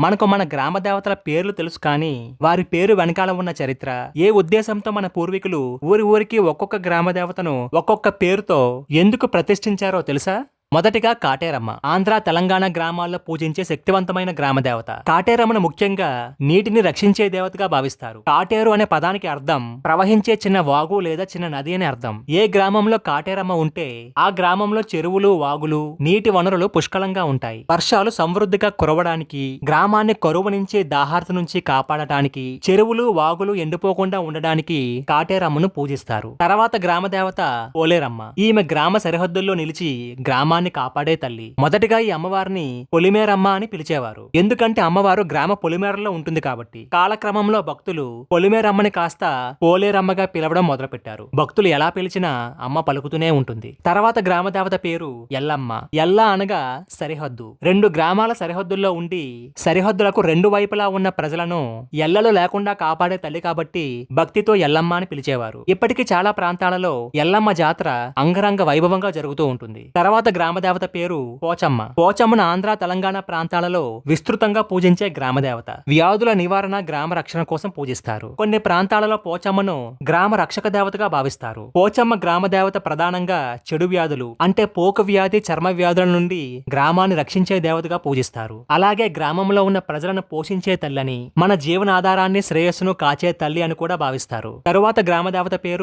మనకు మన గ్రామ దేవతల పేర్లు తెలుసు కానీ వారి పేరు వెనకాల ఉన్న చరిత్ర ఏ ఉద్దేశంతో మన పూర్వీకులు ఊరి ఊరికి ఒక్కొక్క గ్రామ దేవతను ఒక్కొక్క పేరుతో ఎందుకు ప్రతిష్ఠించారో తెలుసా? మొదటిగా కాటేరమ్మ. ఆంధ్ర తెలంగాణ గ్రామాల్లో పూజించే శక్తివంతమైన గ్రామ దేవత. కాటేరమ్మను ముఖ్యంగా నీటిని రక్షించే దేవతగా భావిస్తారు. కాటేరు అనే పదానికి అర్థం ప్రవహించే చిన్న వాగు లేదా చిన్న నది అని అర్థం. ఏ గ్రామంలో కాటేరమ్మ ఉంటే ఆ గ్రామంలో చెరువులు వాగులు నీటి వనరులు పుష్కలంగా ఉంటాయి. వర్షాలు సమృద్ధిగా కురవడానికి గ్రామాన్ని కరువు నుంచి దాహార్త నుంచి కాపాడటానికి చెరువులు వాగులు ఎండిపోకుండా ఉండడానికి కాటేరమ్మను పూజిస్తారు. తర్వాత గ్రామ దేవత పోలేరమ్మ ఈమె గ్రామ సరిహద్దుల్లో నిలిచి గ్రామాన్ని కాపాడే తల్లి. మొదటిగా ఈ అమ్మవారిని పొలిమేరమ్మ అని పిలిచేవారు. ఎందుకంటే అమ్మవారు గ్రామ పొలిమేరలో ఉంటుంది కాబట్టి. కాలక్రమంలో భక్తులు పొలిమేరమ్మని కాస్త పోలేరమ్మగా పిలవడం మొదలుపెట్టారు. భక్తులు ఎలా పిలిచినా అమ్మ పలుకుతూనే ఉంటుంది. తర్వాత గ్రామ దేవత పేరు ఎల్లమ్మ. ఎల్ల అనగా సరిహద్దు. రెండు గ్రామాల సరిహద్దుల్లో ఉండి సరిహద్దులకు రెండు వైపులా ఉన్న ప్రజలను ఎల్లలు లేకుండా కాపాడే తల్లి కాబట్టి భక్తితో ఎల్లమ్మ అని పిలిచేవారు. ఇప్పటికీ చాలా ప్రాంతాలలో ఎల్లమ్మ జాతర అంగరంగ వైభవంగా జరుగుతూ ఉంటుంది. తర్వాత గ్రామదేవత పేరు పోచమ్మ. పోచమ్మను ఆంధ్ర తెలంగాణ ప్రాంతాలలో విస్తృతంగా పూజించే గ్రామదేవత. వ్యాధుల నివారణ గ్రామ రక్షణ కోసం పూజిస్తారు. కొన్ని ప్రాంతాలలో పోచమ్మను గ్రామ రక్షక దేవతగా భావిస్తారు. పోచమ్మ గ్రామ దేవత ప్రధానంగా చెడు వ్యాధులు అంటే పోక వ్యాధి చర్మ వ్యాధుల నుండి గ్రామాన్ని రక్షించే దేవతగా పూజిస్తారు. అలాగే గ్రామంలో ఉన్న ప్రజలను పోషించే తల్లని మన జీవనాధారాన్ని శ్రేయస్సును కాచే తల్లి అని కూడా భావిస్తారు. తరువాత గ్రామదేవత పేరు